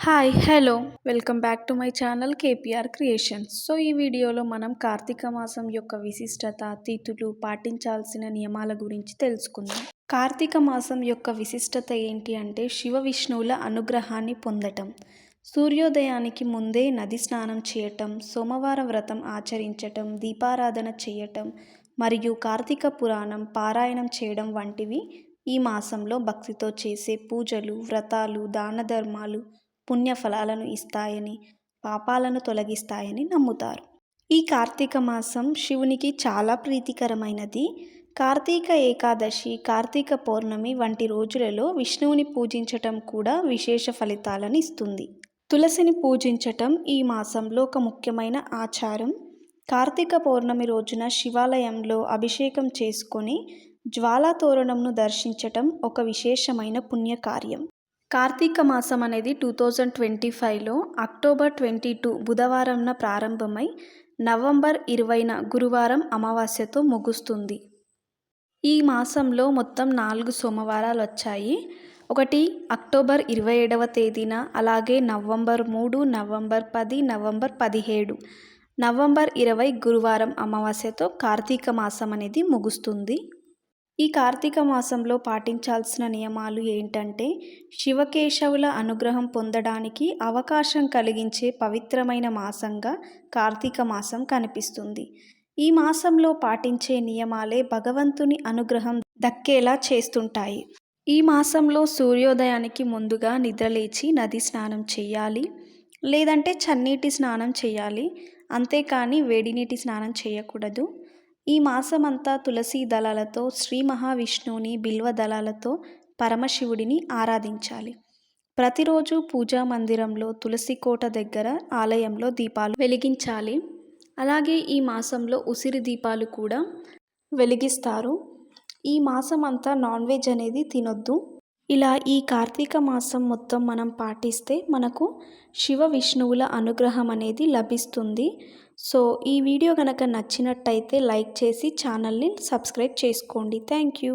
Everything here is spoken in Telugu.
Hi hello welcome back to my channel K P R creations so ఈ వీడియోలో మనం కార్తీక మాసం యొక్క విశిష్టత తిథులు పాటించాల్సిన నియమాల గురించి తెలుసుకుందాం. కార్తీక మాసం యొక్క విశిష్టత ఏంటి అంటే శివ విష్ణువుల అనుగ్రహాన్ని పొందటం. సూర్యోదయానికి ముందే నది స్నానం చేయటం సోమవారం వ్రతం ఆచరించటం దీపారాధన చేయటం మరియు కార్తీక పురాణం పారాయణం చేయడం వంటివి ఈ మాసంలో భక్తితో చేసే పూజలు వ్రతాలు దాన ధర్మాలు పుణ్యఫలాలను ఇస్తాయని పాపాలను తొలగిస్తాయని నమ్ముతారు. ఈ కార్తీక మాసం శివునికి చాలా ప్రీతికరమైనది. కార్తీక ఏకాదశి కార్తీక పౌర్ణమి వంటి రోజులలో విష్ణువుని పూజించటం కూడా విశేష ఫలితాలను ఇస్తుంది. తులసిని పూజించటం ఈ మాసంలో ఒక ముఖ్యమైన ఆచారం. కార్తీక పౌర్ణమి రోజున శివాలయంలో అభిషేకం చేసుకొని జ్వాలా తోరణంను దర్శించటం ఒక విశేషమైన పుణ్యకార్యం. కార్తీక మాసం అనేది టూ థౌజండ్ ట్వంటీ ఫైవ్లో అక్టోబర్ ట్వంటీ టూ బుధవారంన ప్రారంభమై నవంబర్ ఇరవైన గురువారం అమావాస్యతో ముగుస్తుంది. ఈ మాసంలో మొత్తం నాలుగు సోమవారాలు వచ్చాయి. ఒకటి అక్టోబర్ ఇరవై ఏడవ తేదీన అలాగే నవంబర్ మూడు నవంబర్ పది నవంబర్ పదిహేడు. నవంబర్ ఇరవై గురువారం అమావాస్యతో కార్తీక మాసం అనేది ముగుస్తుంది. ఈ కార్తీక మాసంలో పాటించాల్సిన నియమాలు ఏంటంటే శివకేశవుల అనుగ్రహం పొందడానికి అవకాశం కలిగించే పవిత్రమైన మాసంగా కార్తీక మాసం కనిపిస్తుంది. ఈ మాసంలో పాటించే నియమాలే భగవంతుని అనుగ్రహం దక్కేలా చేస్తుంటాయి. ఈ మాసంలో సూర్యోదయానికి ముందుగా నిద్రలేచి నది స్నానం చేయాలి లేదంటే చన్నీటి స్నానం చేయాలి. అంతేకాని వేడినీటి స్నానం చేయకూడదు. ఈ మాసమంతా తులసి దళాలతో శ్రీ మహావిష్ణువుని బిల్వ దళాలతో పరమశివుడిని ఆరాధించాలి. ప్రతిరోజు పూజా మందిరంలో తులసి కోట దగ్గర ఆలయంలో దీపాలు వెలిగించాలి. అలాగే ఈ మాసంలో ఉసిరి దీపాలు కూడా వెలిగిస్తారు. ఈ మాసం అంతా నాన్ వెజ్ అనేది తినొద్దు. ఇలా ఈ కార్తీక మాసం మొత్తం మనం పాటిస్తే మనకు శివ విష్ణువుల అనుగ్రహం అనేది లభిస్తుంది. సో ఈ వీడియో కనుక నచ్చినట్టయితే లైక్ చేసి ఛానల్ని సబ్స్క్రైబ్ చేసుకోండి. Thank you.